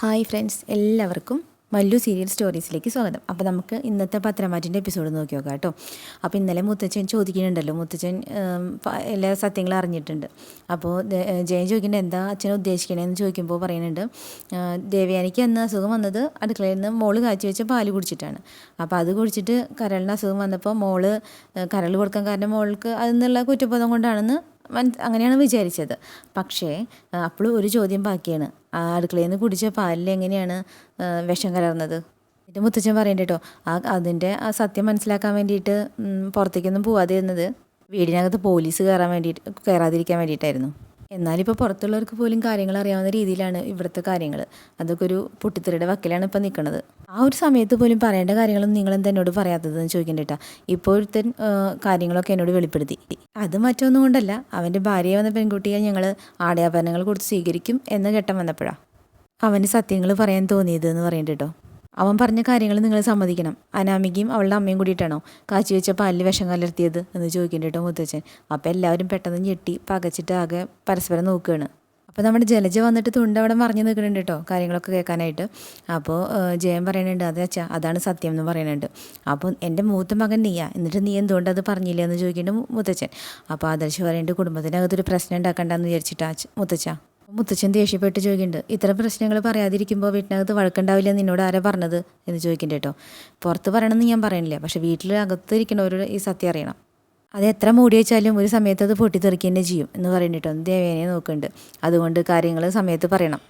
Hi friends എല്ലാവർക്കും Mallu serial സ്റ്റോറീസിലേക്ക് സ്വാഗതം. അപ്പോൾ നമുക്ക് ഇന്നത്തെ പത്രമാറ്റിന്റെ എപ്പിസോഡ് നോക്കി നോക്കാം കേട്ടോ. അപ്പോൾ ഇന്നലെ മുത്തച്ഛൻ ചോദിക്കുന്നുണ്ടല്ലോ മുത്തച്ഛൻ എല്ലാ സത്യങ്ങളും അറിഞ്ഞിട്ടുണ്ട്. അപ്പോൾ ജയൻ ചോദിക്കേണ്ട എന്താ അച്ഛനെ ഉദ്ദേശിക്കണേന്ന് ചോദിക്കുമ്പോൾ പറയുന്നുണ്ട് ദേവയാനിക്ക് അന്ന് അസുഖം വന്നത് അടുക്കളയിൽ നിന്ന് മോൾ കാച്ചി വെച്ച പാൽ കുടിച്ചിട്ടാണ്. അപ്പോൾ അത് കുടിച്ചിട്ട് കരളിന് അസുഖം വന്നപ്പോൾ മോൾ കരൾ കൊടുക്കാൻ കാരണം മോൾക്ക് അതിൽ നിന്നുള്ള കുറ്റബോധം കൊണ്ടാണെന്ന് അങ്ങനെയാണ് വിചാരിച്ചത്. പക്ഷേ അപ്പോഴും ഒരു ചോദ്യം ബാക്കിയാണ്. ആ അടുക്കളയിൽ നിന്ന് കുടിച്ച പാലിൽ എങ്ങനെയാണ് വിഷം കലർന്നത്? എന്റെ മുത്തച്ഛൻ പറയണ്ട കേട്ടോ ആ അതിന്റെ ആ സത്യം മനസ്സിലാക്കാൻ വേണ്ടിയിട്ട് പുറത്തേക്കൊന്നും പോവാതെ ഇരുന്നത് വീടിനകത്ത് പോലീസ് കയറാൻ വേണ്ടിയിട്ട് കയറാതിരിക്കാൻ വേണ്ടിയിട്ടായിരുന്നു. എന്നാലിപ്പോൾ പുറത്തുള്ളവർക്ക് പോലും കാര്യങ്ങൾ അറിയാവുന്ന രീതിയിലാണ് ഇവിടുത്തെ കാര്യങ്ങൾ അതൊക്കെ ഒരു പൊട്ടിത്തെറിയുടെ വക്കിലാണ് ഇപ്പം നിൽക്കുന്നത് ആ ഒരു സമയത്ത് പോലും പറയേണ്ട കാര്യങ്ങളൊന്നും നിങ്ങൾ എന്താ എന്നോട് പറയാത്തതെന്ന് ചോദിക്കണ്ടേട്ടാ ഇപ്പോഴത്തെ കാര്യങ്ങളൊക്കെ എന്നോട് വെളിപ്പെടുത്തി. അത് മറ്റൊന്നും കൊണ്ടല്ല. അവന്റെ ഭാര്യയെ വന്ന പെൺകുട്ടിയെ ഞങ്ങൾ ആടയാഭരണങ്ങൾ കൊടുത്ത് സ്വീകരിക്കും എന്ന് ഘട്ടം വന്നപ്പോഴാണ് അവന് സത്യങ്ങൾ പറയാൻ തോന്നിയത് എന്ന് പറയണ്ട കേട്ടോ അവൻ പറഞ്ഞ കാര്യങ്ങൾ നിങ്ങൾ സമ്മതിക്കണം. അനാമികയും അവളുടെ അമ്മയും കൂടിയിട്ടാണോ കാച്ചി വെച്ച പാലിൽ വിഷം കലർത്തിയത് എന്ന് ചോദിക്കേണ്ട കേട്ടോ മുത്തച്ഛൻ. അപ്പോൾ എല്ലാവരും പെട്ടെന്ന് ഞെട്ടി പകച്ചിട്ട് ആകെ പരസ്പരം നോക്കുകയാണ്. അപ്പോൾ നമ്മുടെ ജലജ വന്നിട്ട് തുണ്ട് അവിടെ മറിഞ്ഞു നിൽക്കുന്നുണ്ട് കേട്ടോ കാര്യങ്ങളൊക്കെ കേൾക്കാനായിട്ട്. അപ്പോൾ ജയൻ പറയുന്നുണ്ട് അതെ അച്ഛാ അതാണ് സത്യം എന്ന് പറയുന്നുണ്ട്. അപ്പോൾ എന്റെ മൂത്ത മകൻ നീയാ എന്നിട്ട് നീ എന്തുകൊണ്ട് അത് പറഞ്ഞില്ല എന്ന് ചോദിക്കേണ്ട മുത്തച്ഛൻ. അപ്പോൾ ആദർശ് പറയുന്നുണ്ട് കുടുംബത്തിനകത്തൊരു പ്രശ്നം ഉണ്ടാക്കണ്ടെന്ന് വിചാരിച്ചിട്ടാ മുത്തച്ഛ. മുത്തച്ഛൻ ദേഷ്യപ്പെട്ട് ചോദിക്കുന്നുണ്ട് ഇത്തരം പ്രശ്നങ്ങൾ പറയാതിരിക്കുമ്പോൾ വീട്ടിനകത്ത് വഴക്കുണ്ടാവില്ല നിന്നോട് ആരാ പറഞ്ഞത്? എന്ന് ചോദിക്കുന്നുണ്ട് കേട്ടോ. പുറത്ത് പറയണമെന്ന് ഞാൻ പറയണില്ല പക്ഷേ വീട്ടിൽ അകത്തിരിക്കണവരോട് ഈ സത്യം അറിയണം. അത് എത്ര മൂടി വെച്ചാലും ഒരു സമയത്ത് അത് പൊട്ടിത്തെറിക്കുക തന്നെ ചെയ്യും എന്ന് പറയുന്നുണ്ട് ദേവേനെ നോക്കുന്നുണ്ട്. അതുകൊണ്ട് കാര്യങ്ങൾ സമയത്ത് പറയണം.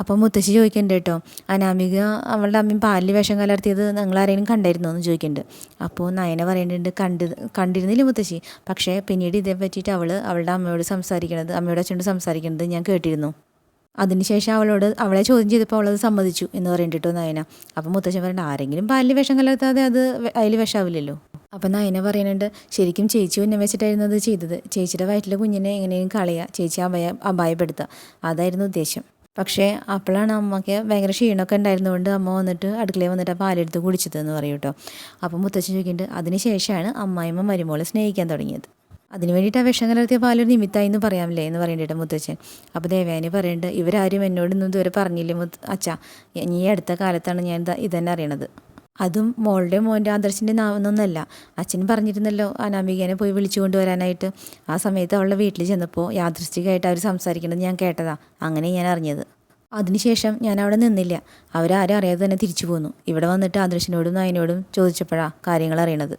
അപ്പം മുത്തശ്ശി ചോദിക്കുന്നുണ്ട് കേട്ടോ. അനാമിക അവളുടെ അമ്മയും പാലിൽ വിഷം കലർത്തിയത് നിങ്ങൾ ആരെങ്കിലും കണ്ടായിരുന്നോ എന്ന് ചോദിക്കുന്നുണ്ട് അപ്പോൾ നയന പറയുന്നുണ്ട് കണ്ട് കണ്ടിരുന്നില്ല മുത്തശ്ശി? പക്ഷേ പിന്നീട് ഇതേ പറ്റിയിട്ട് അവൾ അവളുടെ അമ്മയോട് സംസാരിക്കണത് അമ്മയോട് അച്ഛനോട് സംസാരിക്കണത് ഞാൻ കേട്ടിരുന്നു. അതിനുശേഷം അവളോട് അവളെ ചോദ്യം ചെയ്തപ്പോൾ അവളത് സമ്മതിച്ചു എന്ന് പറയുന്നുണ്ട് കേട്ടോ നയന. അപ്പം മുത്തശ്ശൻ പറയേണ്ട ആരെങ്കിലും പാലിൽ വിഷം കലർത്താതെ അത് അതിൽ വിഷാവില്ലല്ലോ? അപ്പം നയന പറയുന്നുണ്ട് ശരിക്കും ചേച്ചി ഉന്നം വെച്ചിട്ടായിരുന്നു അത് ചെയ്തത്? ചേച്ചിയുടെ വയറ്റിലെ കുഞ്ഞിനെ എങ്ങനെയും കളയുക ചേച്ചി അഭയ അപായപ്പെടുത്തുക അതായിരുന്നു ഉദ്ദേശം. പക്ഷേ അപ്പോഴാണ് അമ്മയ്ക്ക് ഭയങ്കര ക്ഷീണമൊക്കെ ഉണ്ടായിരുന്നതുകൊണ്ട് അമ്മ വന്നിട്ട് അടുക്കളയിൽ വന്നിട്ട് പാലെടുത്ത് കുടിച്ചത് എന്ന് പറയും കേട്ടോ. അപ്പം മുത്തച്ഛൻ ചോദിക്കുന്നുണ്ട് അതിന് ശേഷമാണ് അമ്മായിമ്മ മരുമോളെ സ്നേഹിക്കാൻ തുടങ്ങിയത്. അതിന് വേണ്ടിയിട്ട് ആ വിഷം കലർത്തിയ പാലൊരു നിമിത്തമായി എന്ന് പറയാമല്ലേ? എന്ന് പറയണ്ടേട്ടോ മുത്തച്ഛൻ. അപ്പോൾ ദേവയാനി പറയുന്നുണ്ട് ഇവരാരും എന്നോടൊന്നും ഇതുവരെ പറഞ്ഞില്ല മുത്ത് അച്ഛാ ഈ അടുത്ത കാലത്താണ് ഞാൻ ഇതാ ഇതന്നെ അറിയണത്. അതും മോളുടെ മോന്റെ ആദർശിന്റെ നാവെന്നൊന്നല്ല അച്ഛൻ പറഞ്ഞിരുന്നല്ലോ അനാമികേനെ പോയി വിളിച്ചു കൊണ്ടുവരാനായിട്ട്. ആ സമയത്ത് അവളുടെ വീട്ടിൽ ചെന്നപ്പോൾ യാദൃശ്ചികമായിട്ട് അവർ സംസാരിക്കുന്നത് ഞാൻ കേട്ടതാ. അങ്ങനെ ഞാൻ അറിഞ്ഞത്. അതിനുശേഷം ഞാൻ അവിടെ നിന്നില്ല. അവരാരും അറിയാതെ തന്നെ തിരിച്ചു പോന്നു. ഇവിടെ വന്നിട്ട് ആദർശിനോടും നായനോടും ചോദിച്ചപ്പോഴാണ് കാര്യങ്ങൾ അറിയണത്.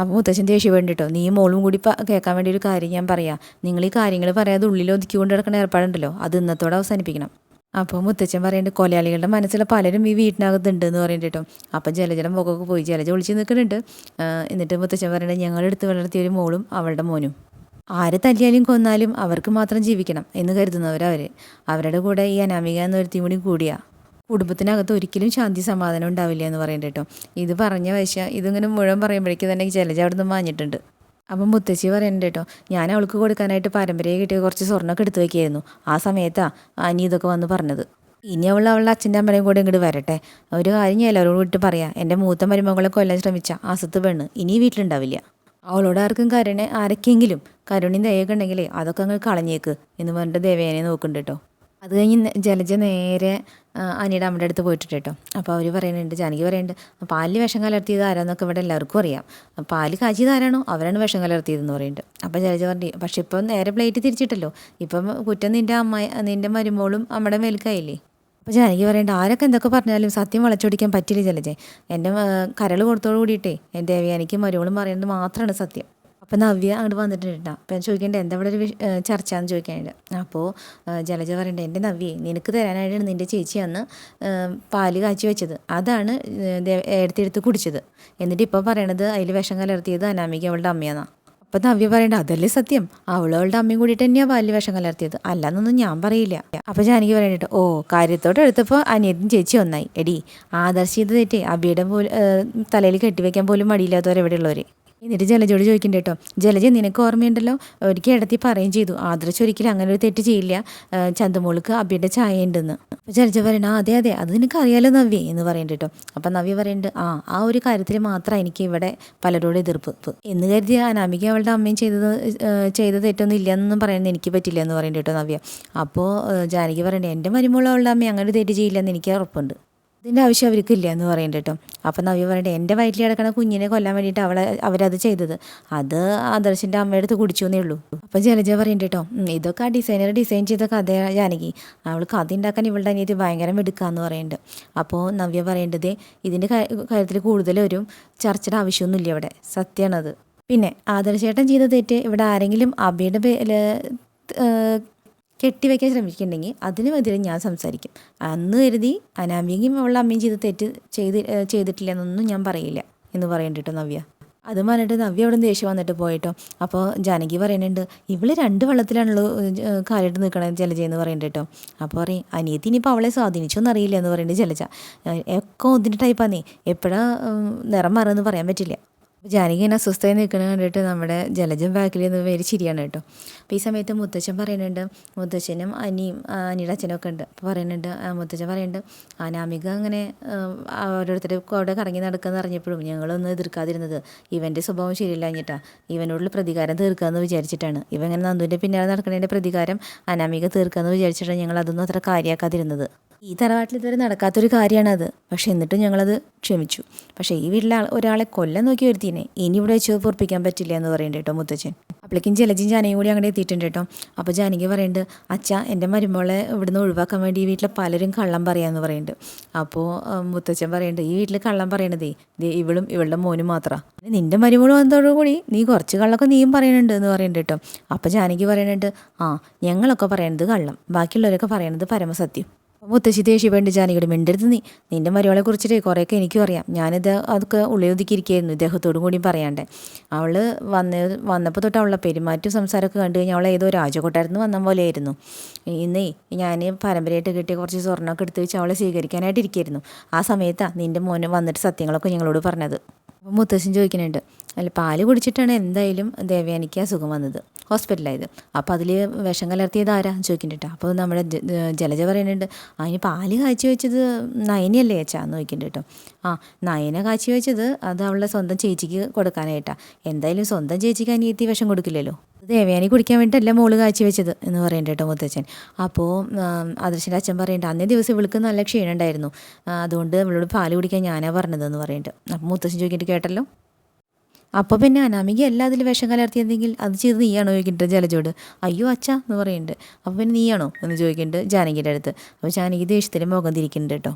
അപ്പോൾ മുത്തച്ഛൻ ദേഷ്യം വേണ്ടിട്ടോ നീ മോളും കൂടി കേൾക്കാൻ വേണ്ടി ഒരു കാര്യം ഞാൻ പറയാം. നിങ്ങൾ ഈ കാര്യങ്ങൾ പറയാതെ ഉള്ളിൽ ഒതുക്കി കൊണ്ട് കിടക്കുന്ന ഏർപ്പാടുണ്ടല്ലോ. അത് ഇന്നത്തോടെ അവസാനിപ്പിക്കണം. അപ്പോൾ മുത്തച്ഛൻ പറയുന്നുണ്ട് കൊലയാളികളുടെ മനസ്സിൽ പലരും ഈ വീട്ടിനകത്തുണ്ട് എന്ന് പറയുന്നുണ്ട് കേട്ടോ അപ്പം ജലജലം മുഖമൊക്കെ പോയി. ജലജ ഒളിച്ച് നിൽക്കുന്നുണ്ട് എന്നിട്ട് മുത്തച്ഛൻ പറയുന്നത് ഞങ്ങളെടുത്ത് വളർത്തിയ ഒരു മോളും അവളുടെ മോനും. ആരെ തല്ലിയാലും കൊന്നാലും അവർക്ക് മാത്രം ജീവിക്കണം എന്ന് കരുതുന്നവരവർ അവരുടെ കൂടെ ഈ അനാമിക എന്നൊരു ഒരുത്തിയും കൂടി കൂടിയാ. കുടുംബത്തിനകത്ത് ഒരിക്കലും ശാന്തി സമാധാനം ഉണ്ടാവില്ല എന്ന് പറയുന്നുണ്ട് കേട്ടോ ഇത് പറഞ്ഞ വശ ഇതിങ്ങനെ മുഴുവൻ പറയുമ്പോഴേക്കും തന്നെ ജലജ അവിടെ നിന്ന് മാഞ്ഞിട്ടുണ്ട്. അപ്പം മുത്തശ്ശി പറയണ്ട കേട്ടോ ഞാൻ അവൾക്ക് കൊടുക്കാനായിട്ട് പാരമ്പര്യം കിട്ടിയ കുറച്ച് സ്വർണമൊക്കെ എടുത്തു വയ്ക്കായിരുന്നു ആ സമയത്താ അനി ഇതൊക്കെ വന്ന് പറഞ്ഞത്. ഇനി അവൾ അവളുടെ അച്ഛന്റെ അമ്മയും കൂടെ ഇങ്ങോട്ട് വരട്ടെ. ഒരു കാര്യം ഞാൻ എല്ലാവരോടും വിട്ട് പറയാം എന്റെ മൂത്ത മരുമകളെ കൊല്ലാൻ ശ്രമിച്ച ആസത്ത് പെണ്ണ് ഇനി വീട്ടിലുണ്ടാവില്ല. അവളോട് ആർക്കും കരുണ ആരൊക്കെയെങ്കിലും കരുണയും ദയൊക്കെ അതൊക്കെ അങ്ങ് കളഞ്ഞേക്ക് എന്ന് പറഞ്ഞിട്ട് ദേവേനെ നോക്കുന്നുണ്ട് കേട്ടോ. അത് കഴിഞ്ഞ് ജലജ നേരെ അനിയുടെ അമ്മയുടെ അടുത്ത് പോയിട്ടുണ്ട് കേട്ടോ. അപ്പോൾ അവർ പറയുന്നുണ്ട് ജാനകി പറയുന്നുണ്ട് പാലിൽ വിഷം കലർത്തിയത് ആരാന്നൊക്കെ ഇവിടെ എല്ലാവർക്കും അറിയാം. പാൽ കാച്ചിയത് ആരാണോ അവരാണ് വിഷം കലർത്തിയതെന്ന് പറയുന്നുണ്ട്. അപ്പോൾ ജലജ പറഞ്ഞു പക്ഷെ ഇപ്പം നേരെ പ്ലേറ്റ് തിരിച്ചിട്ടല്ലോ. ഇപ്പം കുറ്റം നിന്റെ അമ്മ നിന്റെ മരുമോളും അമ്മയുടെ മേൽക്കായില്ലേ? അപ്പോൾ ജാനകി പറയേണ്ട ആരൊക്കെ എന്തൊക്കെ പറഞ്ഞാലും സത്യം വളച്ചൊടിക്കാൻ പറ്റില്ല ജലജെ. എന്റെ കരൾ കൊടുത്തോടു കൂടിയിട്ടേ എന്റെ ദേവയാനിക്കും മരുമോളും പറയുന്നത് മാത്രമാണ് സത്യം. അപ്പോൾ നവ്യ അങ്ങോട്ട് വന്നിട്ടുണ്ട് അപ്പോൾ ഞാൻ ചോദിക്കേണ്ടത് എന്താ ഇവിടെ ഒരു ചർച്ച എന്ന് അപ്പോൾ ജലജ പറയണ്ടേ എന്റെ നവ്യേ നിനക്ക് തരാനായിട്ടാണ് നിന്റെ അന്ന് പാൽ കാച്ചി വെച്ചത്. അതാണ് എടുത്തെടുത്ത് കുടിച്ചത്. എന്നിട്ട് ഇപ്പോൾ പറയണത് അതിൽ വിഷം കലർത്തിയത് അനാമിക അവളുടെ അമ്മയാന്നാ. അപ്പം നവ്യ പറയണ്ട അതല്ലേ സത്യം. അവളവളുടെ അമ്മയും കൂടിയിട്ട് തന്നെയാണ് പാലിൽ വിഷം കലർത്തിയത്. അല്ലാന്നൊന്നും ഞാൻ പറയില്ല. അപ്പം ജാനകി പറയണ്ട ഓ കാര്യത്തോട്ട് എടുത്തപ്പോൾ അനിയത്തിൻ ചേച്ചി ഒന്നായി. എടി ആദർശ് ചെയ്ത് തെറ്റേ അബിയുടെ പോലും തലയിൽ കെട്ടിവെക്കാൻ പോലും മടിയില്ലാത്തവർ എവിടെയുള്ളവർ എന്നിട്ട് ജലജോട് ചോദിക്കണ്ട കേട്ടോ ജലജ നിനക്ക് ഓർമ്മയുണ്ടല്ലോ? ഒരിക്കൽ ഇടത്തി പറയുകയും ചെയ്തു. ആദർശ് ഒരിക്കലും അങ്ങനെ ഒരു തെറ്റ് ചെയ്യില്ല. ചന്തമോൾക്ക് അബിയുടെ ചായ ഉണ്ടെന്ന് അപ്പോൾ ജലജ പറയണ അതെ അതെ അത് നിനക്ക് അറിയാലോ നവ്യ എന്ന് പറയുന്നുണ്ട് കേട്ടോ. അപ്പം നവ്യ പറയുന്നുണ്ട് ആ ആ ഒരു കാര്യത്തിൽ മാത്രം എനിക്ക് ഇവിടെ പലരോടും എതിർപ്പ്. എന്ന് കരുതി അനാമിക അവളുടെ അമ്മയും ചെയ്തത് ചെയ്ത തെറ്റൊന്നും ഇല്ലയെന്നൊന്നും പറയുന്നത് എനിക്ക് പറ്റില്ല എന്ന് പറയുന്നുണ്ട് കേട്ടോ നവ്യ. അപ്പോൾ ജാനകി പറയണ്ടേ എന്റെ മരുമോൾ അവളുടെ അമ്മ അങ്ങനെ തെറ്റ് ചെയ്യില്ലെന്ന് എനിക്ക് ഉറപ്പുണ്ട്. ഇതിന്റെ ആവശ്യം അവർക്കില്ല എന്ന് പറയുന്നുണ്ട് കേട്ടോ. അപ്പം നവ്യ പറയട്ടെ എന്റെ വയറ്റിൽ കിടക്കണ കുഞ്ഞിനെ കൊല്ലാൻ വേണ്ടിയിട്ട് അവളെ അവരത് ചെയ്തത്. അത് ആദർശിന്റെ അമ്മയുടെ അടുത്ത് കുടിച്ചു എന്നേ ഉള്ളൂ. അപ്പം ജലജ പറയുന്നുണ്ട് കേട്ടോ ഇതൊക്കെ ആ ഡിസൈനർ ഡിസൈൻ ചെയ്ത കഥ ജാനകി. അവൾ കഥ ഉണ്ടാക്കാൻ ഇവളുടെ അനിയത്തി ഭയങ്കര എടുക്കാമെന്ന് പറയുന്നുണ്ട് അപ്പോൾ നവ്യ പറയേണ്ടത് ഇതിന്റെ കാര്യത്തിൽ കൂടുതൽ ഒരു ചർച്ചയുടെ ആവശ്യമൊന്നുമില്ല ഇവിടെ. സത്യമാണത് പിന്നെ ആദർശേട്ടൻ ചെയ്ത തെറ്റ് ഇവിടെ ആരെങ്കിലും അബിയുടെ കെട്ടിവെക്കാൻ ശ്രമിക്കുന്നുണ്ടെങ്കിൽ അതിനുമെതിരെ ഞാൻ സംസാരിക്കും. അന്ന് കരുതി അനാമിയെങ്കിലും അവളുടെ അമ്മയും ചെയ്ത് തെറ്റ് ചെയ്ത് ചെയ്തിട്ടില്ല എന്നൊന്നും ഞാൻ പറയില്ല എന്ന് പറയണ്ടിട്ടോ നവ്യ. അത് പറഞ്ഞിട്ട് നവ്യ അവിടെ നിന്ന് ദേഷ്യം വന്നിട്ട് പോയിട്ടോ. അപ്പോൾ ജാനകി പറയുന്നുണ്ട് ഇവൾ രണ്ട് വെള്ളത്തിലാണല്ലോ കാലിട്ട് നിൽക്കണത് ജലജ എന്ന് പറയുന്നുണ്ട് അപ്പോൾ പറയും അനിയത്തി ഇനിയിപ്പോൾ അവളെ സ്വാധീനിച്ചോന്ന് അറിയില്ല എന്ന് പറയുന്നുണ്ട് ജലജ. ഒക്കെ ഒന്നിന്റെ ടൈപ്പാന്നേ എപ്പോഴാ നിറം മാറുമെന്ന് പറയാൻ പറ്റില്ല. ജാനകി ഇങ്ങനെ അസ്വസ്ഥമായി നിൽക്കുന്നത് കണ്ടിട്ട് നമ്മുടെ ജലജം ബാക്കിൽ നിന്ന് പേര് ചിരിയാണ് കേട്ടോ. അപ്പോൾ ഈ സമയത്ത് മുത്തച്ഛൻ പറയുന്നുണ്ട് മുത്തച്ഛനും അനിയും അനിയുടെ ഒക്കെ ഉണ്ട്. അപ്പോൾ പറയുന്നുണ്ട് മുത്തച്ഛൻ പറയുന്നുണ്ട് അനാമിക അങ്ങനെ ഓരോരുത്തർ അവിടെ കറങ്ങി നടക്കാന്ന് അറിഞ്ഞപ്പോഴും ഞങ്ങളൊന്നും എതിർക്കാതിരുന്നത്. ഇവന്റെ സ്വഭാവം ശരിയില്ല കഴിഞ്ഞിട്ടാ ഇവനോടുള്ള പ്രതികാരം തീർക്കാമെന്ന് വിചാരിച്ചിട്ടാണ്. ഇവ ഇങ്ങനെ നന്ദുവിന്റെ പിന്നാലെ നടക്കുന്നതിന്റെ പ്രതികാരം അനാമിക തീർക്കാമെന്ന് വിചാരിച്ചിട്ടാണ് ഞങ്ങൾ അതൊന്നും അത്ര കാര്യമാക്കാതിരുന്നത് ഈ തറവാട്ടിൽ ഇതുവരെ നടക്കാത്തൊരു കാര്യമാണത് പക്ഷേ എന്നിട്ടും ഞങ്ങളത് ക്ഷമിച്ചു. പക്ഷേ ഈ വീട്ടിലെ ഒരാളെ കൊല്ലം നോക്കി വരുത്തിനെ ഇനി ഇവിടെ വെച്ച് പൊറപ്പിക്കാൻ പറ്റില്ല എന്ന് പറയുന്നുണ്ട് കേട്ടോ മുത്തച്ഛൻ. അപ്പോഴേക്കും ജലജയും ജാനയും കൂടി അങ്ങനെ എത്തിയിട്ടുണ്ട് കേട്ടോ. അപ്പോൾ ജാനകി പറയുന്നുണ്ട് അച്ഛ എന്റെ മരുമോളെ ഇവിടുന്ന് ഒഴിവാക്കാൻ വേണ്ടി ഈ വീട്ടിലെ പലരും കള്ളം പറയാമെന്ന് പറയുന്നുണ്ട് അപ്പോൾ മുത്തച്ഛൻ പറയുന്നുണ്ട് ഈ വീട്ടിൽ കള്ളം പറയണതേ ഇവളും ഇവളുടെ മോനും മാത്രമാണ് നിന്റെ മരുമോൾ വന്നതോടുകൂടി നീ കുറച്ച് കള്ളൊക്കെ നീയും പറയണുണ്ട് എന്ന് പറയുന്നുണ്ട് കേട്ടോ. അപ്പോൾ ജാനകി പറയുന്നുണ്ട് ആ ഞങ്ങളൊക്കെ പറയണത് കള്ളം ബാക്കിയുള്ളവരൊക്കെ പറയണത് പരമസത്യം. മുത്തശ്ശി ദേഷ്യപ്പെട്ട് ജാനകിയുടെ മിണ്ടരുത് നീ. നിന്റെ മരുമകളെ കുറിച്ചിട്ട് കുറേയൊക്കെ എനിക്കും അറിയാം. ഞാനിത് അതൊക്കെ ഉള്ളിലൊതുക്കിയിരിക്കുകയായിരുന്നു ഇദ്ദേഹത്തോടും കൂടി പറയാണ്ട്. അവൾ വന്ന് വന്നപ്പോൾ തൊട്ട് അവളുടെ പെരുമാറ്റം സംസാരമൊക്കെ കണ്ടു കഴിഞ്ഞാൽ അവൾ ഏതോ രാജകോട്ടായിരുന്നു വന്ന പോലെയായിരുന്നു. ഇന്നേ ഞാൻ പരമ്പരയായിട്ട് കിട്ടിയ കുറച്ച് സ്വർണമൊക്കെ എടുത്ത് വെച്ച് അവളെ സ്വീകരിക്കാനായിട്ട് ഇരിക്കുകയായിരുന്നു ആ സമയത്താണ് നിന്റെ മോന് വന്നിട്ട് സത്യങ്ങളൊക്കെ ഞങ്ങളോട് പറഞ്ഞത്. അപ്പോൾ മുത്തശ്ശൻ ചോദിക്കുന്നുണ്ട് അല്ല പാൽ കുടിച്ചിട്ടാണ് എന്തായാലും ദേവയാനിക്ക് അസുഖം വന്നത്? ഹോസ്പിറ്റലായത്. അപ്പോൾ അതിൽ വിഷം കലർത്തിയത് ആരാ? ചോദിക്കുന്നുണ്ട്. അപ്പോൾ നമ്മുടെ ജലജ പറയുന്നുണ്ട് അതിന് പാൽ കാച്ചി വെച്ചത് നയനയല്ലേ ചേച്ചാ എന്ന് ചോദിക്കുന്നുണ്ട് കേട്ടോ. ആ നയന കാച്ചി വെച്ചത് അത് അവളുടെ സ്വന്തം ചേച്ചിക്ക് കൊടുക്കാനായിട്ടാണ് എന്തായാലും സ്വന്തം ചേച്ചിക്ക് അനിയത്തി വിഷം കൊടുക്കില്ലല്ലോ? ദേവയാനി കുടിക്കാൻ വേണ്ടിയിട്ടല്ല മോൾ കാച്ചി വെച്ചത് എന്ന് പറയുന്നുണ്ട് കേട്ടോ മുത്തച്ഛൻ. അപ്പോൾ ആദർശന്റെ അച്ഛൻ പറയുന്നുണ്ട് അന്നേ ദിവസം ഇവൾക്ക് നല്ല ക്ഷീണമുണ്ടായിരുന്നു അതുകൊണ്ട് ഇവളോട് പാൽ കുടിക്കാൻ ഞാനാ പറഞ്ഞതെന്ന് പറയുന്നുണ്ട് അപ്പോൾ മുത്തച്ഛൻ ചോദിക്കിട്ട് കേട്ടല്ലോ? അപ്പോൾ പിന്നെ അനാമിക എല്ലാ അതിൽ വിഷം കലർത്തിയെന്നെങ്കിൽ അത് ചെയ്ത് നീയാണോ? ചോദിക്കുന്നുണ്ട് ജലജോട്. അയ്യോ അച്ഛ എന്ന് പറയുന്നുണ്ട് അപ്പോൾ പിന്നെ നീയാണോ? എന്ന് ചോദിക്കുന്നുണ്ട് ജാനകിയുടെ അടുത്ത്. അപ്പോൾ ജാനകി ദേഷ്യത്തിൽ മുഖം തിരിക്കുന്നുണ്ട് കേട്ടോ.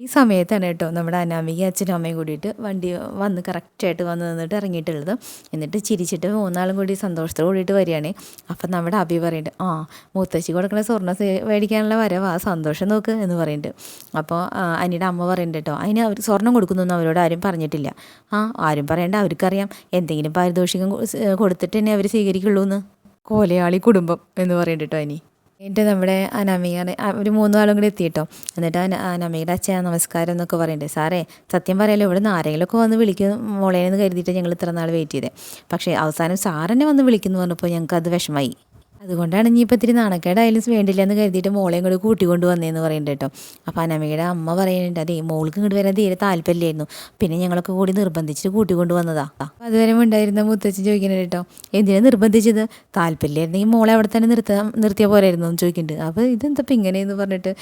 ഈ സമയത്താണ് കേട്ടോ നമ്മുടെ അനാമിക അച്ഛനും അമ്മയും കൂടിയിട്ട് വണ്ടി വന്ന് കറക്റ്റായിട്ട് വന്ന് നിന്നിട്ട് ഇറങ്ങിയിട്ടുള്ളത്. എന്നിട്ട് ചിരിച്ചിട്ട് മൂന്നാളും കൂടി സന്തോഷത്തോട് കൂടിയിട്ട് വരികയാണ്. അപ്പം നമ്മുടെ അഭി പറയുന്നുണ്ട് ആ മുത്തശ്ശി കൊടുക്കുന്ന സ്വർണ മേടിക്കാനുള്ള വരവാ സന്തോഷം നോക്ക് എന്ന് പറയുന്നുണ്ട് അപ്പോൾ അനിയുടെ അമ്മ പറയുന്നുണ്ട് കേട്ടോ അതിന് അവർ സ്വർണം കൊടുക്കുന്നൊന്നും അവരോട് ആരും പറഞ്ഞിട്ടില്ല. ആ ആരും പറയണ്ട അവർക്കറിയാം. എന്തെങ്കിലും പാരിതോഷികം കൊടുത്തിട്ട് തന്നെ അവർ സ്വീകരിക്കുള്ളൂ എന്ന് കോലയാളി കുടുംബം എന്ന് പറയുന്നുണ്ട് കേട്ടോ അനി. എന്നിട്ട് നമ്മുടെ അനാമികയാണ് ഒരു മൂന്ന് നാളും കൂടി എത്തിയിട്ടോ. എന്നിട്ട് അന- അനാമികയുടെ അച്ഛൻ നമസ്കാരം എന്നൊക്കെ പറയുന്നുണ്ട് സാറേ സത്യം പറയാലോ ഇവിടെ നിന്ന് ആരെങ്കിലുമൊക്കെ വന്ന് വിളിക്കും മോളേനെന്ന് കരുതിയിട്ട് ഞങ്ങൾ ഇത്ര നാൾ വെയിറ്റ് ചെയ്തേ. പക്ഷേ അവസാനം സാറെന്നെ വന്ന് വിളിക്കുന്നു പറഞ്ഞപ്പോൾ ഞങ്ങൾക്ക് അത് വിഷമായി അതുകൊണ്ടാണ് ഇനിയിപ്പോൾ ഇത്തിരി നാണക്കേടായാലും വേണ്ടില്ല എന്ന് കരുതിയിട്ട് മോളെയും കൂടി കൂട്ടിക്കൊണ്ട് വന്നേന്ന് പറയുന്നുണ്ട് കേട്ടോ. അപ്പോൾ അനമ്മയുടെ അമ്മ പറയുന്നുണ്ട് അതേ മോൾക്ക് ഇങ്ങോട്ട് വരാൻ തീരെ താല്പര്യമായിരുന്നു പിന്നെ ഞങ്ങളൊക്കെ കൂടി നിർബന്ധിച്ചിട്ട് കൂട്ടിക്കൊണ്ട് വന്നതാ. അപ്പോൾ അതുവരെ ഉണ്ടായിരുന്ന മുത്തച്ഛൻ ചോദിക്കുന്നുണ്ട് കേട്ടോ എന്തിനാണ് നിർബന്ധിച്ചത്? താല്പര്യമായിരുന്നെങ്കിൽ മോളെ അവിടെ തന്നെ നിർത്താൻ നിർത്തിയ പോരായിരുന്നു? എന്ന് ചോദിക്കുന്നുണ്ട് അപ്പോൾ ഇതെന്താ ഇപ്പം ഇങ്ങനെയെന്ന് പറഞ്ഞിട്ട്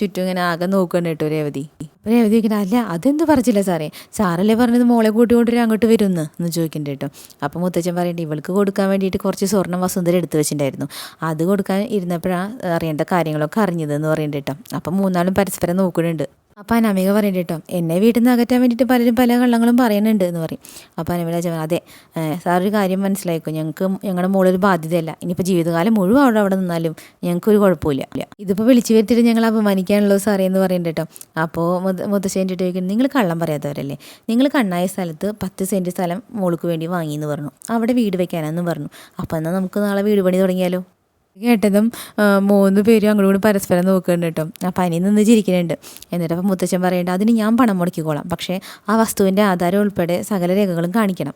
ചുറ്റും ഇങ്ങനെ ആകെ നോക്കണം കേട്ടോ രേവതി. അപ്പോൾ രേവതി ചോദിക്കുന്നത് അല്ല അതെന്ത് പറഞ്ഞില്ല സാറേ? സാറല്ലേ പറഞ്ഞത് മോളെ കൂട്ടിക്കൊണ്ടൊരു അങ്ങോട്ട് വരുമെന്ന് എന്ന് ചോദിക്കുന്നുണ്ട് കേട്ടോ. അപ്പോൾ മുത്തച്ഛൻ പറയുന്നുണ്ട് ഇവൾക്ക് കൊടുക്കാൻ വേണ്ടിയിട്ട് കുറച്ച് സ്വർണം വസുന്ധര എടുത്തു വെച്ചിട്ടുണ്ടായിരുന്നു. അത് കൊടുക്കാൻ ഇരുന്നപ്പോഴാണ് അറിയേണ്ട കാര്യങ്ങളൊക്കെ അറിഞ്ഞതെന്ന് പറയുന്നുണ്ട് കേട്ടോ. അപ്പം മൂന്നാളും പരസ്പരം നോക്കുന്നുണ്ട് അപ്പോൾ അനാമിക പറയുന്നുണ്ട് കേട്ടോ എന്നെ വീട്ടിൽ നിന്ന് അകറ്റാൻ വേണ്ടിയിട്ട് പലരും പല കള്ളങ്ങളും പറയുന്നുണ്ട് എന്ന് പറയും. അപ്പോൾ അനാമിക ചോദിച്ചാൽ അതെ സാർ ഒരു കാര്യം മനസ്സിലായിക്കോ ഞങ്ങൾക്ക് ഞങ്ങളുടെ മോളൊരു ബാധ്യതയല്ല. ഇനിയിപ്പോൾ ജീവിതകാലം മുഴുവൻ അവിടെ അവിടെ നിന്നാലും ഞങ്ങൾക്കൊരു കുഴപ്പമില്ല ഇതിപ്പോൾ വിളിച്ചു വരുത്തിയിട്ട് ഞങ്ങൾ അപമാനിക്കാനുള്ളത് സാറേ എന്ന് പറയുന്നുണ്ട് കേട്ടോ. അപ്പോൾ മുത മുത്തശ്ശേന്റെ ചോദിക്കുന്നത് നിങ്ങൾ കള്ളം പറയാത്തവരല്ലേ? നിങ്ങൾ കണ്ണായ സ്ഥലത്ത് പത്ത് സെന്റ് സ്ഥലം മോൾക്ക് വേണ്ടി വാങ്ങിയെന്ന് പറഞ്ഞു. അവിടെ വീട് വെക്കാനെന്ന് പറഞ്ഞു. അപ്പോൾ എന്നാൽ നമുക്ക് നാളെ വീട് പണി തുടങ്ങിയാലോ? കേട്ടതും മൂന്ന് പേരും അങ്ങോട്ട് കൂടി പരസ്പരം നോക്കുന്നുണ്ട് കേട്ടോ. ആ അനി നിന്ന് ചിരിക്കുന്നുണ്ട്. എന്നിട്ട് അപ്പം മുത്തച്ഛൻ പറയേണ്ട അതിന് ഞാൻ പണം മുടക്കിക്കോളാം. പക്ഷേ ആ വസ്തുവിന്റെ ആധാരം ഉൾപ്പെടെ സകല രേഖകളും കാണിക്കണം.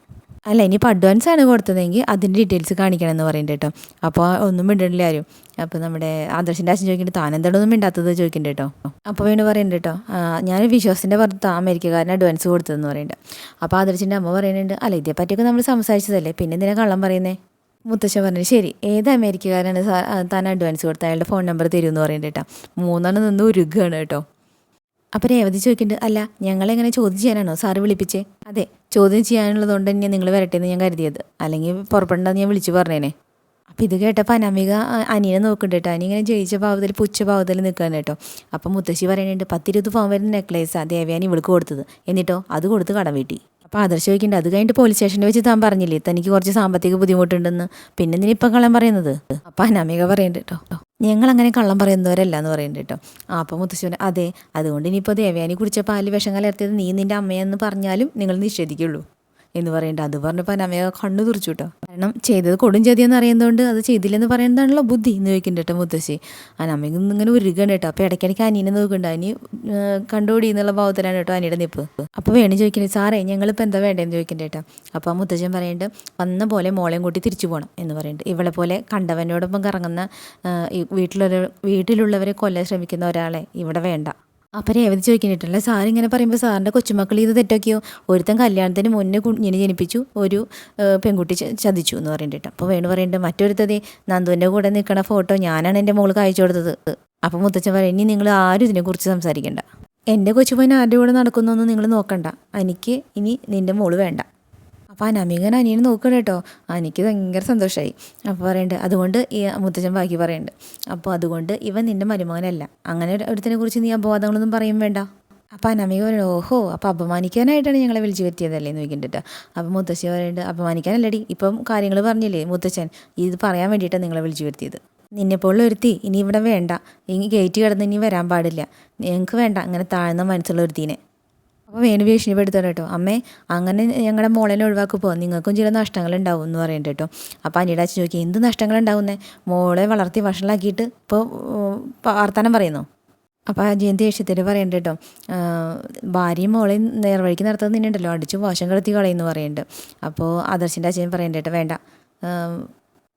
അല്ല ഇനി ഇനിയിപ്പോൾ അഡ്വാൻസ് ആണ് കൊടുത്തതെങ്കിൽ അതിന്റെ ഡീറ്റെയിൽസ് കാണിക്കണം എന്ന് പറയുന്നുണ്ട് കേട്ടോ. അപ്പോൾ ഒന്നും മിണ്ടണില്ല ആരും. അപ്പോൾ നമ്മുടെ ആദർശന്റെ അച്ഛൻ ചോദിക്കുന്നുണ്ട് താൻ എന്താണൊന്നും മിണ്ടാത്തത്? ചോദിക്കുന്നുണ്ട് കേട്ടോ. അപ്പോൾ വീണ് പറയുന്നുണ്ട് കേട്ടോ ഞാൻ വിശ്വാസത്തിന്റെ പുറത്ത് അമേരിക്കക്കാരന് അഡ്വാൻസ് കൊടുത്തതെന്ന് പറയുന്നുണ്ട് അപ്പോൾ ആദർശന്റെ അമ്മ പറയുന്നുണ്ട് അല്ല ഇതേപ്പറ്റിയൊക്കെ നമ്മൾ സംസാരിച്ചതല്ലേ? പിന്നെ എന്തിനാ കള്ളം പറയുന്നേ? മുത്തശ്ശൻ പറഞ്ഞു ശരി ഏത് അമേരിക്കക്കാരാണ് താൻ അഡ്വാൻസ് കൊടുത്ത അയാളുടെ ഫോൺ നമ്പർ തരുമെന്ന് പറയുന്നത് കേട്ടോ. മൂന്നെണ്ണം നിന്ന് ഉരുകയാണ് കേട്ടോ. അപ്പോൾ രേവതി ചോദിക്കുന്നുണ്ട് അല്ല ഞങ്ങളെങ്ങനെ ചോദ്യം ചെയ്യാനാണോ? സാറ് വിളിപ്പിച്ചേ. അതെ ചോദ്യം ചെയ്യാനുള്ളതുകൊണ്ട് തന്നെ നിങ്ങൾ വരട്ടെ എന്ന് ഞാൻ കരുതിയത്. അല്ലെങ്കിൽ പുറപ്പെടേണ്ടെന്ന് ഞാൻ വിളിച്ചു പറഞ്ഞേനെ. അപ്പം ഇത് കേട്ടപ്പോൾ അനാമിക അനിയനെ നോക്കുന്നുണ്ട് കേട്ടോ. അനിയങ്ങനെ ജയിച്ച ഭാവത്തിൽ പുച്ച ഭാവത്തിൽ നിൽക്കുകയാണ് കേട്ടോ. അപ്പം മുത്തശ്ശി പറയുന്നുണ്ട് പത്തിരുപത് ഫോം വരുന്ന നെക്ലേസാണ് ദേവയാനി ഇവൾക്ക് കൊടുത്തത്. എന്നിട്ടോ അത് കൊടുത്ത് കടം വീട്ടി. അപ്പോൾ ആദർശ് ചോദിക്കേണ്ട അത് കഴിഞ്ഞിട്ട് പോലീസ് സ്റ്റേഷനിൽ വെച്ച് താൻ പറഞ്ഞില്ലേ തനിക്ക് കുറച്ച് സാമ്പത്തിക ബുദ്ധിമുട്ടുണ്ടെന്ന്? പിന്നെ എന്തിനാ ഇപ്പം കള്ളം പറയുന്നത്? അപ്പോൾ അനാമിക പറയുന്നുണ്ട് കേട്ടോ ഞങ്ങൾ അങ്ങനെ കള്ളം പറയുന്നവരല്ല എന്ന് പറയുന്നുണ്ട് കേട്ടോ ആ അപ്പോൾ മുത്തശ്ശി അതെ അതുകൊണ്ട് ഇനിയിപ്പോൾ ദേവയാനി കുടിച്ച പാൽ വിഷം കലർത്തിയത് നീ നിന്റെ അമ്മയെന്ന് പറഞ്ഞാലും നിങ്ങൾ നിഷേധിക്കുള്ളൂ. എന്ന് പറയേണ്ട. അത് പറഞ്ഞപ്പോൾ അനാമിക കണ്ണു തുറച്ചു കേട്ടോ കാരണം ചെയ്തത് കൊടും ചതിയെന്ന് അറിയുന്നതുകൊണ്ട് അത് ചെയ്തില്ലെന്ന് പറയുന്നതാണല്ലോ ബുദ്ധി. എന്ന് ചോദിക്കുന്നുണ്ട് കേട്ടോ മുത്തശ്ശി. നിന്ന് ഇങ്ങനെ ഉരുകയാണ് കേട്ടോ അപ്പോൾ ഇടയ്ക്കിടയ്ക്ക് അനിയനെ നോക്കുന്നുണ്ട്. അനി കണ്ടുപിടി എന്നുള്ള ഭാവത്തിലാണ് കേട്ടോ അനിയുടെ നിപ്പ്. അപ്പോൾ വേണി ചോദിക്കുന്നത് സാറേ ഞങ്ങളിപ്പോൾ എന്താ വേണ്ടതെന്ന് ചോദിക്കുന്നുണ്ട് കേട്ടോ അപ്പോൾ ആ മുത്തശ്ശൻ പറയുന്നുണ്ട് വന്ന പോലെ മോളെയും കൂട്ടി തിരിച്ചു പോകണം എന്ന് പറയുന്നുണ്ട് ഇവളെ പോലെ കണ്ടവനോടൊപ്പം കറങ്ങുന്ന വീട്ടിലൊരു വീട്ടിലുള്ളവരെ കൊല്ലാൻ ശ്രമിക്കുന്ന ഒരാളെ ഇവിടെ വേണ്ട. അപ്പം രേവതി ചോദിക്കുന്നിട്ടല്ലേ സാർ ഇങ്ങനെ പറയുമ്പോൾ സാറിന്റെ കൊച്ചുമക്കൾ ഇത് തെറ്റൊക്കെയോ? ഒരുത്തൻ കല്യാണത്തിന് മുന്നേ കുഞ്ഞിനെ ജനിപ്പിച്ചു ഒരു പെൺകുട്ടി ചതിച്ചു എന്ന് പറയുന്നുണ്ട് അപ്പോൾ വേണു പറയുന്നുണ്ട് മറ്റൊരുത്തത് നന്ദുവിന്റെ കൂടെ നിൽക്കണ ഫോട്ടോ ഞാനാണ് എന്റെ മോൾക്ക് അയച്ചു കൊടുത്തത്. അപ്പോൾ മുത്തച്ഛൻ പറയും ഇനി നിങ്ങൾ ആരും ഇതിനെക്കുറിച്ച് സംസാരിക്കേണ്ട. എന്റെ കൊച്ചുപോയിന് ആരുടെ കൂടെ നടക്കുന്നൊന്നും നിങ്ങൾ നോക്കണ്ട. എനിക്ക് ഇനി നിന്റെ മോൾ വേണ്ട. അപ്പോൾ അനാമികൻ അനിയനെ നോക്കണം കേട്ടോ. എനിക്ക് ഭയങ്കര സന്തോഷമായി അപ്പോൾ പറയുന്നുണ്ട് അതുകൊണ്ട് ഈ മുത്തച്ഛൻ ബാക്കി പറയുന്നുണ്ട് അപ്പോൾ അതുകൊണ്ട് ഇവൻ നിന്റെ മരുമകനല്ല. അങ്ങനെ ഒരു- ഒരുത്തനെ കുറിച്ച് നീ അപവാദങ്ങളൊന്നും പറയും വേണ്ട. അപ്പോൾ അനാമിക പറയുന്നത് ഓഹോ അപ്പോൾ അപമാനിക്കാനായിട്ടാണ് ഞങ്ങളെ വിളിച്ചു വരുത്തിയതല്ലേ എന്ന് ചോദിക്കുന്നുണ്ട് അപ്പോൾ മുത്തശ്ശി പറയുന്നുണ്ട് അപമാനിക്കാനല്ലടി. ഇപ്പം കാര്യങ്ങൾ പറഞ്ഞില്ലേ മുത്തച്ഛൻ? ഇത് പറയാൻ വേണ്ടിയിട്ടാണ് നിങ്ങളെ വിളിച്ചു വരുത്തിയത്. നിന്നെപ്പോലുള്ള ഒരുത്തി ഇനി ഇവിടെ വേണ്ട. ഇനി ഗേറ്റ് കിടന്ന് ഇനി വരാൻ പാടില്ല. ഞങ്ങൾക്ക് വേണ്ട അങ്ങനെ താഴ്ന്ന മനസ്സുള്ള ഒരുത്തീനെ. അപ്പോൾ വേണു ഭീഷണിപ്പെടുത്തണം കേട്ടോ. അമ്മേ അങ്ങനെ ഞങ്ങളുടെ മോളേനെ ഒഴിവാക്കുമ്പോൾ നിങ്ങൾക്കും ചില നഷ്ടങ്ങൾ ഉണ്ടാവും എന്ന് പറയുന്നുണ്ട് കേട്ടോ. അപ്പോൾ അനിയുടെ അച്ഛൻ ചോദിക്കും എന്ത് നഷ്ടങ്ങൾ ഉണ്ടാവുന്നേ മോളെ വളർത്തി വഷളാക്കിയിട്ട് ഇപ്പോൾ വർത്തമാനം പറയുന്നു? അപ്പോൾ ജയന്തി ദേഷ്യത്തിൽ പറയുന്നുണ്ട് കേട്ടോ. ഭാര്യയും മോളെയും നേർവഴിക്ക് നടത്തുന്നത് നിന്നുണ്ടല്ലോ. അടിച്ച് വാശം കടത്തി കളയുന്നു പറയുന്നുണ്ട് അപ്പോൾ ആദർശിന്റെ അച്ഛൻ പറയുന്നുണ്ട് കേട്ടോ വേണ്ട.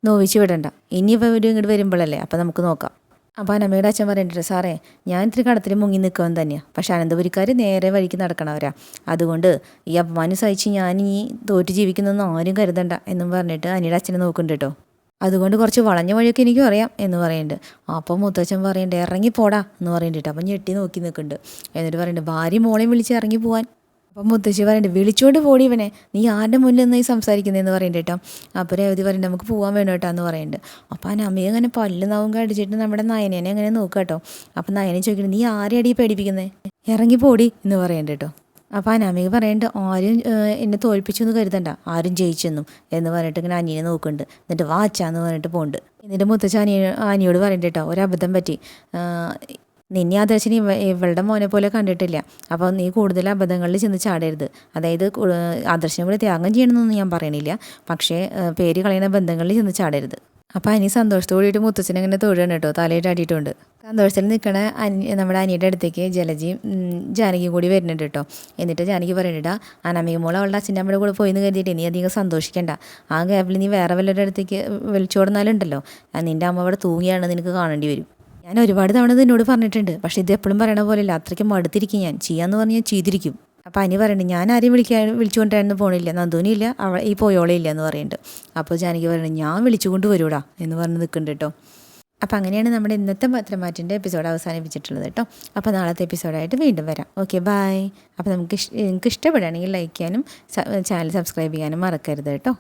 നോവിച്ച് വിടണ്ട. ഇനിയിപ്പോൾ ഇവർ ഇങ്ങോട്ട് വരുമ്പോഴല്ലേ അപ്പോൾ നമുക്ക് നോക്കാം. അപ്പോൾ അനമ്മയുടെ അച്ഛൻ പറയുന്നുണ്ട് സാറേ ഞാൻ ഇത്തിരി കടത്തിൽ മുങ്ങി നിൽക്കുവാൻ തന്നെയാണ് പക്ഷേ അനന്തപുരിക്കാർ നേരെ വഴിക്ക് നടക്കണവരാ. അതുകൊണ്ട് ഈ അപമാനം സഹിച്ച് ഞാൻ ഈ തോറ്റ് ജീവിക്കുന്നൊന്നും ആരും കരുതണ്ട എന്നും പറഞ്ഞിട്ട് അനിയുടെ അച്ഛനെ നോക്കുന്നുണ്ട് കേട്ടോ. അതുകൊണ്ട് കുറച്ച് വളഞ്ഞ വഴിയൊക്കെ എനിക്കും അറിയാം എന്ന് പറയുന്നുണ്ട്. അപ്പോൾ മുത്തച്ഛൻ പറയുന്നുണ്ട് ഇറങ്ങി പോടാ എന്ന് പറയുന്നുണ്ട് അപ്പം ഞെട്ടി നോക്കി നിൽക്കുന്നുണ്ട് എന്നിട്ട് പറയുന്നുണ്ട് ഭാര്യ മോളെയും വിളിച്ച് ഇറങ്ങി പോവാൻ. അപ്പം മുത്തശ്ശി പറയുന്നുണ്ട് വിളിച്ചോണ്ട് പോടി ഇവനെ. നീ ആരുടെ മുന്നിൽ നിന്നായി സംസാരിക്കുന്നതെന്ന് പറയുന്നുണ്ട് കേട്ടോ. അപ്പോൾ രേവതി പറയുന്നുണ്ട് നമുക്ക് പോകാൻ വേണം കേട്ടോ എന്ന് പറയുന്നുണ്ട് അപ്പോൾ ആ നമ്മിയെ അങ്ങനെ പല്ല് നാവും കടിച്ചിട്ട് നമ്മുടെ നയനേനെ അങ്ങനെ നോക്കുക കേട്ടോ. അപ്പം നയനെ ചോദിക്കുന്നത് നീ ആരെയടി പേടിപ്പിക്കുന്നത് ഇറങ്ങി പോടി എന്ന് പറയുന്നുണ്ട് കേട്ടോ. അപ്പോൾ അനാമിക പറയണ്ട ആരും എന്നെ തോൽപ്പിച്ചു എന്ന് കരുതണ്ട. ആരും ജയിച്ചെന്നും എന്ന് പറഞ്ഞിട്ട് ഇങ്ങനെ അനിയനെ നോക്കുന്നുണ്ട്. എന്നിട്ട് വാച്ചാന്ന് പറഞ്ഞിട്ട് പോകുന്നുണ്ട് എന്നിട്ട് മുത്തച്ഛ അനിയ അനിയോട് പറയണ്ട കേട്ടോ ഒരബദ്ധം പറ്റി. നിന്നെ ആദർശിനി ഇവ ഇവളുടെ മോനെ പോലെ കണ്ടിട്ടില്ല. അപ്പോൾ നീ കൂടുതൽ അബദ്ധങ്ങളിൽ ചെന്ന് ചാടരുത്. അതായത് ആദർശിനെ കൂടെ ത്യാഗം ചെയ്യണമെന്നൊന്നും ഞാൻ പറയണില്ല. പക്ഷേ പേര് കളയുന്ന ബന്ധങ്ങളിൽ ചെന്ന് ചാടരുത്. അപ്പോൾ അനി സന്തോഷത്തോടെയിട്ട് മുത്തച്ഛനെ ഇങ്ങനെ തൊഴുകയാണ് കേട്ടോ. തലയിട്ട് അടിയിട്ടുണ്ട് സന്തോഷത്തിൽ നിൽക്കണ അനി നമ്മുടെ അനിയുടെ അടുത്തേക്ക് ജലജിയും ജാനകി കൂടി വരുന്നുണ്ട് കേട്ടോ. എന്നിട്ട് ജാനകി പറയുന്നുണ്ട് അനാമിക മോൾ അവളുടെ അച്ഛന്റെ അമ്മയുടെ കൂടെ പോയി എന്ന് കരുതിയിട്ട് നീ അധികം സന്തോഷിക്കണ്ട. ആ ഗ്യാപ്പിൽ നീ വേറെ വല്ലവരുടെ അടുത്തേക്ക് വിളിച്ചോടുന്നാലുണ്ടല്ലോ നിന്റെ അമ്മ അവിടെ തൂങ്ങിയാണ് നിനക്ക് കാണേണ്ടി വരും. ഞാൻ ഒരുപാട് തവണ നിന്നോട് പറഞ്ഞിട്ടുണ്ട്. പക്ഷേ ഇത് എപ്പോഴും പറയണ പോലെയല്ല. അത്രയ്ക്ക് മടുത്തിരിക്കും ഞാൻ. ചെയ്യാന്ന് പറഞ്ഞാൽ ചെയ്തിരിക്കും. അപ്പോൾ അനി പറയുന്നുണ്ട് ഞാൻ ആരെയും വിളിക്കാൻ വിളിച്ചുകൊണ്ടായിരുന്നു പോണില്ല. നന്ദുവിനില്ല അവ ഈ പോയോളെ ഇല്ല എന്ന് പറയുന്നുണ്ട് അപ്പോൾ ജാനകി പറയുന്നത് ഞാൻ വിളിച്ചുകൊണ്ട് വരൂടാ എന്ന് പറഞ്ഞ് നിൽക്കുന്നുണ്ട് കേട്ടോ അപ്പോൾ അങ്ങനെയാണ് നമ്മുടെ ഇന്നത്തെ പത്രമാറ്റിന്റെ എപ്പിസോഡ് അവസാനിപ്പിച്ചിട്ടുള്ളത് കേട്ടോ അപ്പോൾ നാളത്തെ എപ്പിസോഡായിട്ട് വീണ്ടും വരാം. Okay bye. അപ്പോൾ നമുക്ക് നിങ്ങൾക്ക് ഇഷ്ടപ്പെടുകയാണെങ്കിൽ ലൈക്ക് ചെയ്യാനും ചാനൽ സബ്സ്ക്രൈബ് ചെയ്യാനും മറക്കരുത് കേട്ടോ